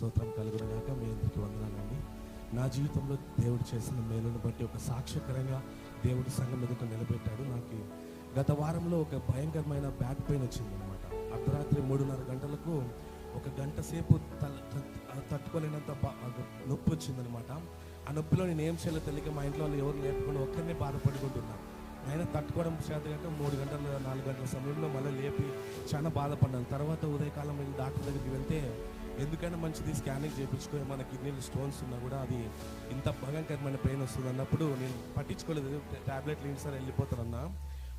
స్తోత్రం కలుగును గాక మీ అందరికీ వందనాలండి. నా జీవితంలో దేవుడు చేసిన మేలును బట్టి ఒక సాక్ష్యకరంగా దేవుడు సంఘం ఎదుట నిలబెట్టాడు. నాకు గత వారంలో ఒక భయంకరమైన బ్యాక్ పెయిన్ వచ్చింది అనమాట అర్ధరాత్రి మూడున్నర గంటలకు ఒక గంట సేపు తల తట్టుకోలేనంత బా- నొప్పి వచ్చిందనమాట ఆ నొప్పిలో నేను ఏం చేయాలో తెలియక మా ఇంట్లో వాళ్ళు ఎవరు లేకుండా ఒక్కరినే బాధపడుకుంటున్నాను ఆయన తట్టుకోవడం చేత కాక మూడు గంటల నాలుగు గంటల సమయంలో మళ్ళీ లేపి చాలా బాధపడ్డాను. తర్వాత ఉదయకాలం వెళ్ళి డాక్టర్ దగ్గరికి వెళ్తే ఎందుకైనా మంచిది స్కానింగ్ చేయించుకొని మన కిడ్నీలో స్టోన్స్ ఉన్నా కూడా అది ఇంత భయంకరమైన పెయిన్ వస్తుంది అన్నప్పుడు నేను పట్టించుకోలేదు. టాబ్లెట్లు ఏంటి సార్ వెళ్ళిపోతారన్నా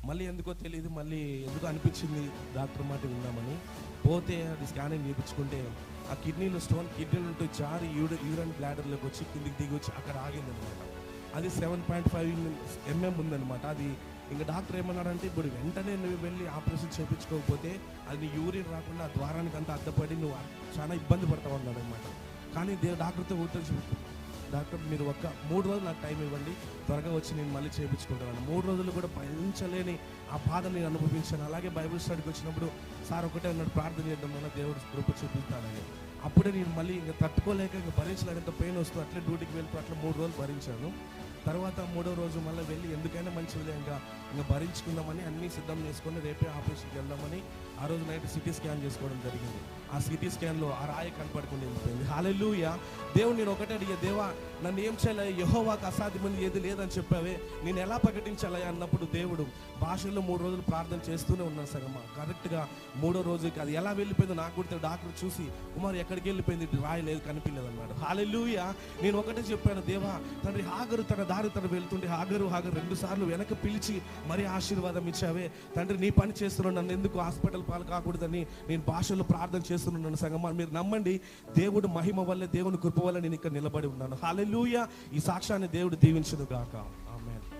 మళ్ళీ ఎందుకో తెలియదు మళ్ళీ ఎందుకు అనిపించింది డాక్టర్ మాట విన్నామని. పోతే అది స్కానింగ్ చేయించుకుంటే ఆ కిడ్నీలో స్టోన్ కిడ్నీ నుండి జారి యూడ యూరన్ బ్లాడర్లోకి వచ్చి కిందికి దిగి వచ్చి అక్కడ ఆగిందనమాట అది సెవెన్ పాయింట్ ఫైవ్ ఎంఎం ఉందన్నమాట. అది ఇంకా డాక్టర్ ఏమన్నాడంటే ఇప్పుడు వెంటనే నువ్వు వెళ్ళి ఆపరేషన్ చేయించుకోకపోతే అది యూరిన్ రాకుండా ఆ ద్వారానికి అంతా అడ్డపడి నువ్వు చాలా ఇబ్బంది పడతావు అన్నాడు అనమాట కానీ దే డాక్టర్తో గుర్తించి డాక్టర్ మీరు ఒక్క మూడు రోజులు నాకు టైం ఇవ్వండి త్వరగా వచ్చి నేను మళ్ళీ చేయించుకుంటాను మూడు రోజులు కూడా భరించలేని ఆ బాధ నేను అనుభవించాను. అలాగే బైబిల్ స్టడీకి వచ్చినప్పుడు సార్ ఒకటే అన్నాడు ప్రార్థన చేద్దాం వల్ల దేవుడు కృప చూపిస్తానని అప్పుడే నేను మళ్ళీ ఇంకా తట్టుకోలేక ఇంకా భరించలేక పెయిన్ వస్తూ అట్లే డ్యూటీకి వెళ్తూ అట్లా మూడు రోజులు భరించాను. తర్వాత మూడో రోజు మళ్ళీ వెళ్ళి ఎందుకైనా మంచిది ఇంకా ఇంకా భరించుకుందామని అన్నీ సిద్ధం చేసుకొని రేపే ఆపరేషన్కి వెళ్దామని ఆ రోజు నైట్ సిటీ స్కాన్ చేసుకోవడం జరిగింది. ఆ సిటీ స్కాన్లో ఆ రాయి కనపడుకుని వెళ్ళిపోయింది. హాలెలూయ దేవుడు నేను ఒకటే అడిగే దేవా నన్ను ఏం చేయాలి యహోవాకు అసాధ్యమని ఏది లేదని చెప్పావే. నేను ఎలా ప్రకటించాలి అన్నప్పుడు దేవుడు భాషల్లో మూడు రోజులు ప్రార్థన చేస్తూనే ఉన్నాను సగమ్మ కరెక్ట్గా మూడో రోజుకి అది ఎలా వెళ్ళిపోయిందో నాకు కూడా డాక్టర్ చూసి కుమార్ ఎక్కడికి వెళ్ళిపోయింది? రాయలేదు కనిపించలేదు అన్నాడు. హాలెలూయ నేను ఒకటే చెప్పాను దేవా తండ్రి హాగరు తన దారి తన వెళ్తుంటే హాగరు హాగరు రెండు సార్లు వెనక పిలిచి మరీ ఆశీర్వాదం ఇచ్చావే. తండ్రి నీ పని చేస్తున్నాను నన్ను ఎందుకు హాస్పిటల్ పాలు కాకూడదని నేను భాషల్లో ప్రార్థన చేస్తున్నాను సంగమ్మ. మీరు నమ్మండి దేవుడు మహిమ వల్లే దేవుని కృప వల్ల నేను ఇక్కడ నిలబడి ఉన్నాను. హాలెలూయ ఈ సాక్ష్యాన్ని దేవుడు దీవించను గాక ఆమెన్